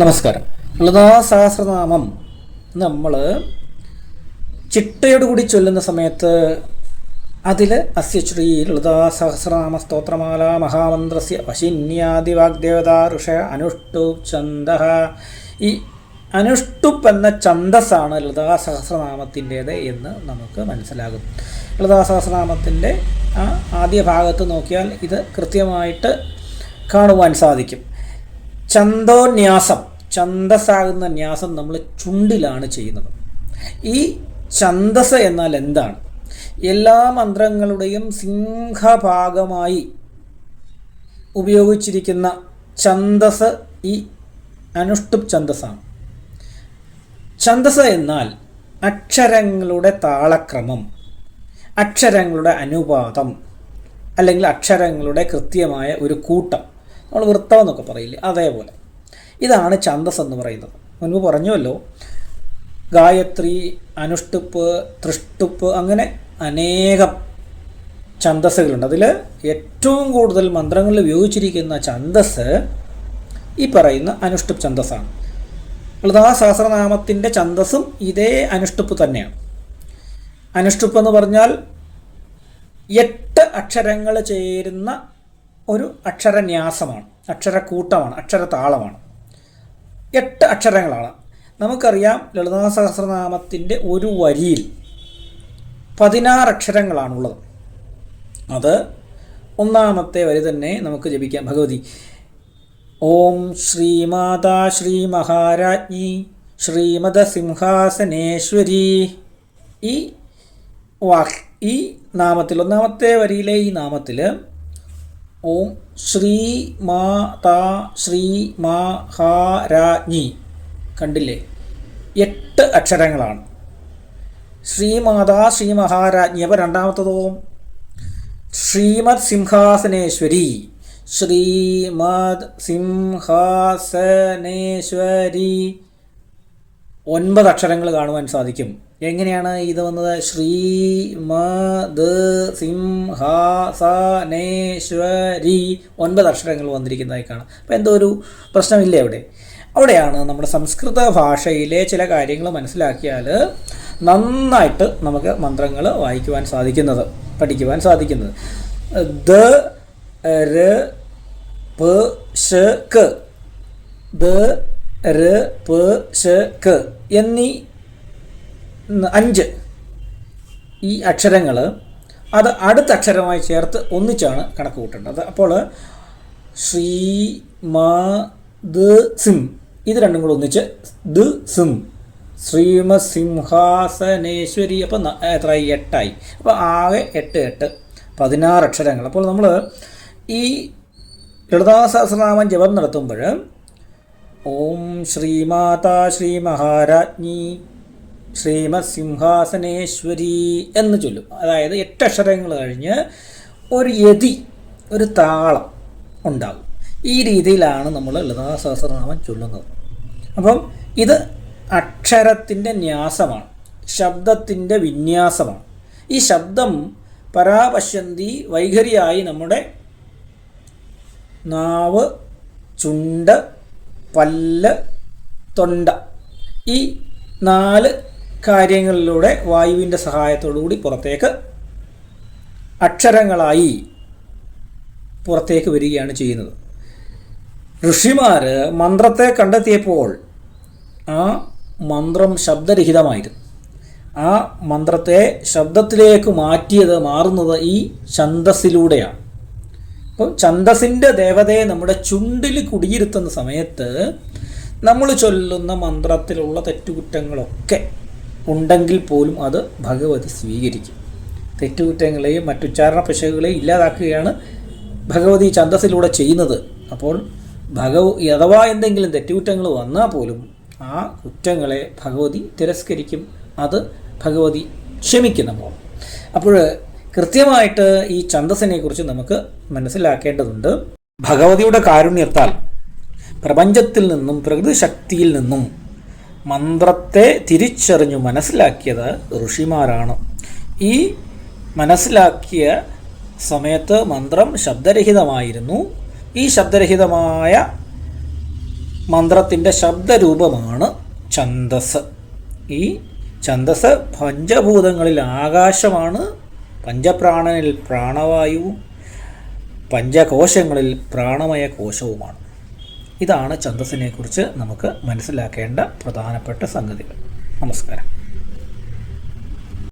നമസ്കാരം. ലതാ സഹസ്രനാമം നമ്മൾ ചിട്ടയോട് കൂടി ചൊല്ലുന്ന സമയത്ത് അതിൽ അസ്യ ശ്രീ ലളിതാ സഹസ്രനാമ സ്തോത്രമാല മഹാമന്ത്രസ്യ വശിന്യാദി വാഗ്ദേവത ഋഷ അനുഷ്ടുപ് ചന്ദ ഈ അനുഷ്ടുപ്പ് എന്ന ഛന്ദസ്സാണ് ലളിതാ സഹസ്രനാമത്തിന്റേത് എന്ന് നമുക്ക് മനസ്സിലാകും. ലളിതാ സഹസ്രനാമത്തിന്റെ ആ ആദ്യ ഭാഗത്ത് നോക്കിയാൽ ഇത് കൃത്യമായിട്ട് കാണുവാൻ സാധിക്കും. ചന്തോന്യാസം ഛന്തസ്സാകുന്ന ന്യാസം നമ്മൾ ചുണ്ടിലാണ് ചെയ്യുന്നത്. ഈ ഛന്തസ് എന്നാൽ എന്താണ്? എല്ലാ മന്ത്രങ്ങളുടെയും സിംഹഭാഗമായി ഉപയോഗിച്ചിരിക്കുന്ന ഛന്തസ് ഈ അനുഷ്ടുപ് ഛന്തസ്സാണ് ഛന്തസ് എന്നാൽ അക്ഷരങ്ങളുടെ താളക്രമം അക്ഷരങ്ങളുടെ അനുപാതം അല്ലെങ്കിൽ അക്ഷരങ്ങളുടെ കൃത്യമായ ഒരു കൂട്ടം. നമ്മൾ വൃത്തം എന്നൊക്കെ പറയില്ലേ? അതേപോലെ. ഇതാണ് ഛന്ദസ് എന്ന് പറയുന്നത്. മുൻപ് പറഞ്ഞുവല്ലോ ഗായത്രി അനുഷ്ടുപ്പ് തൃഷ്ടുപ്പ് അങ്ങനെ അനേകം ഛന്ദസ്സുകളുണ്ട്. അതിൽ ഏറ്റവും കൂടുതൽ മന്ത്രങ്ങളിൽ ഉപയോഗിച്ചിരിക്കുന്ന ഛന്തസ് ഈ പറയുന്ന അനുഷ്ടുപ്പ് ഛന്തസ്സാണ് ലളിതാ സഹസ്രനാമത്തിന്റെ ഛന്ദസ്സും ഇതേ അനുഷ്ടുപ്പ് തന്നെയാണ്. അനുഷ്ടുപ്പ് എന്ന് പറഞ്ഞാൽ എട്ട് അക്ഷരങ്ങൾ ചേരുന്ന ഒരു അക്ഷരന്യാസമാണ് അക്ഷരക്കൂട്ടമാണ് അക്ഷരതാളമാണ്. എട്ട് അക്ഷരങ്ങളാണ്. നമുക്കറിയാം ലളിതാ സഹസ്രനാമത്തിന്റെ ഒരു വരിയിൽ പതിനാറ് അക്ഷരങ്ങളാണുള്ളത്. അത് ഒന്നാമത്തെ വരി തന്നെ നമുക്ക് ജപിക്കാം. ഭഗവതി ഓം ശ്രീമാതാ ശ്രീ മഹാരാജ്ഞി ശ്രീമത സിംഹാസനേശ്വരി ഈ വാക് ഈ നാമത്തിൽ ഒന്നാമത്തെ വരിയിലെ ഈ നാമത്തിൽ ഓം ശ്രീ മാ താ ശ്രീ മാ ഹാ രാജ്ഞി കണ്ടില്ലേ? എട്ട് അക്ഷരങ്ങളാണ്. ശ്രീമാതാ ശ്രീ മഹാരാജ്ഞി അപ്പോൾ രണ്ടാമത്തതോ ശ്രീമത് സിംഹാസനേശ്വരി. ശ്രീമത് സിംഹാസനേശ്വരി. ഒൻപത് അക്ഷരങ്ങൾ കാണുവാൻ സാധിക്കും. എങ്ങനെയാണ് ഇത് വന്നത്? ശ്രീ മ ദ സിംഹ സ സിംഹാസനേശ്വരി. ഒൻപത് അക്ഷരങ്ങൾ വന്നിരിക്കുന്നതായി കാണാം. അപ്പോൾ എന്തോ ഒരു പ്രശ്നമില്ലേ അവിടെ? അവിടെയാണ് നമ്മുടെ സംസ്കൃത ഭാഷയിലെ ചില കാര്യങ്ങൾ മനസ്സിലാക്കിയാൽ നന്നായിട്ട് നമുക്ക് മന്ത്രങ്ങൾ വായിക്കുവാൻ സാധിക്കുന്നത് പഠിക്കുവാൻ സാധിക്കുന്നത്. ദ ര പ ശ ക. ദ ര പ ശ ക എന്നീ അഞ്ച്. ഈ അക്ഷരങ്ങൾ അത് അടുത്ത അക്ഷരമായി ചേർത്ത് ഒന്നിച്ചാണ് കണക്ക് കൂട്ടേണ്ടത്. അപ്പോൾ ശ്രീ മ സിം. ഇത് രണ്ടും കൂടെ ഒന്നിച്ച് ദ സിം. ശ്രീമ സിംഹാസനേശ്വരി അപ്പോൾ എത്രയായി എട്ടായി. അപ്പോൾ ആകെ എട്ട് എട്ട്. പതിനാറ് അക്ഷരങ്ങൾ. അപ്പോൾ നമ്മൾ ഈ ലളിതാസഹസ്രനാമം ജപം നടത്തുമ്പോൾ ഓം ശ്രീമാതാ ശ്രീ മഹാരാജ്ഞി ശ്രീമത് സിംഹാസനേശ്വരി എന്ന് ചൊല്ലും. അതായത് എട്ട് അക്ഷരങ്ങൾ കഴിഞ്ഞ് ഒരു യതി ഒരു താളം ഉണ്ടാകും. ഈ രീതിയിലാണ് നമ്മൾ ലളിതാ സഹസ്രനാമം ചൊല്ലുന്നത്. അപ്പം ഇത് അക്ഷരത്തിന്റെ ന്യാസമാണ്. ശബ്ദത്തിന്റെ വിന്യാസമാണ്. ഈ ശബ്ദം പരാപശ്യന്തി വൈഖരിയായി നമ്മുടെ നാവ് ചുണ്ട് പല്ല് തൊണ്ട. ഈ നാല് കാര്യങ്ങളിലൂടെ വായുവിന്റെ സഹായത്തോടുകൂടി പുറത്തേക്ക് അക്ഷരങ്ങളായി പുറത്തേക്ക് വരികയാണ് ചെയ്യുന്നത്. ഋഷിമാർ മന്ത്രത്തെ കണ്ടെത്തിയപ്പോൾ ആ മന്ത്രം ശബ്ദരഹിതമായിരുന്നു. ആ മന്ത്രത്തെ ശബ്ദത്തിലേക്ക് മാറ്റിയത് മാറുന്നത് ഈ ഛന്തസ്സിലൂടെയാണ് അപ്പം ഛന്തസ്സിന്റെ ദേവതയെ നമ്മുടെ ചുണ്ടിൽ കുടിയിരുത്തുന്ന സമയത്ത് നമ്മൾ ചൊല്ലുന്ന മന്ത്രത്തിലുള്ള തെറ്റുകുറ്റങ്ങളൊക്കെ ഉണ്ടെങ്കിൽ പോലും അത് ഭഗവതി സ്വീകരിക്കും. തെറ്റുകുറ്റങ്ങളെയും മറ്റുച്ചാരണ പിശകുകളെയും ഇല്ലാതാക്കുകയാണ് ഭഗവതി ഛന്തസ്സിലൂടെ ചെയ്യുന്നത്. അപ്പോൾ ഭഗവ അഥവാ എന്തെങ്കിലും തെറ്റുകുറ്റങ്ങൾ വന്നാൽ പോലും ആ കുറ്റങ്ങളെ ഭഗവതി തിരസ്കരിക്കും. അത് ഭഗവതി ക്ഷമിക്കുന്ന നമ്മൾ. അപ്പോൾ കൃത്യമായിട്ട് ഈ ഛന്തസ്സിനെ കുറിച്ച് നമുക്ക് മനസ്സിലാക്കേണ്ടതുണ്ട്. ഭഗവതിയുടെ കാരുണ്യത്താൽ പ്രപഞ്ചത്തിൽ നിന്നും പ്രകൃതി ശക്തിയിൽ നിന്നും മന്ത്രത്തെ തിരിച്ചറിഞ്ഞു മനസ്സിലാക്കിയത് ഋഷിമാരാണ്. ഈ മനസ്സിലാക്കിയ സമയത്ത് മന്ത്രം ശബ്ദരഹിതമായിരുന്നു. ഈ ശബ്ദരഹിതമായ മന്ത്രത്തിന്റെ ശബ്ദരൂപമാണ് ഛന്ദസ്. ഈ ഛന്ദസ് പഞ്ചഭൂതങ്ങളിൽ ആകാശമാണ്. പഞ്ചപ്രാണനിൽ പ്രാണവായുവും പഞ്ചകോശങ്ങളിൽ പ്രാണമയ കോശവുമാണ് ഇതാണ് ഛന്ദസ്സിനെക്കുറിച്ച് നമുക്ക് മനസ്സിലാക്കേണ്ട പ്രധാനപ്പെട്ട സംഗതികൾ. നമസ്കാരം.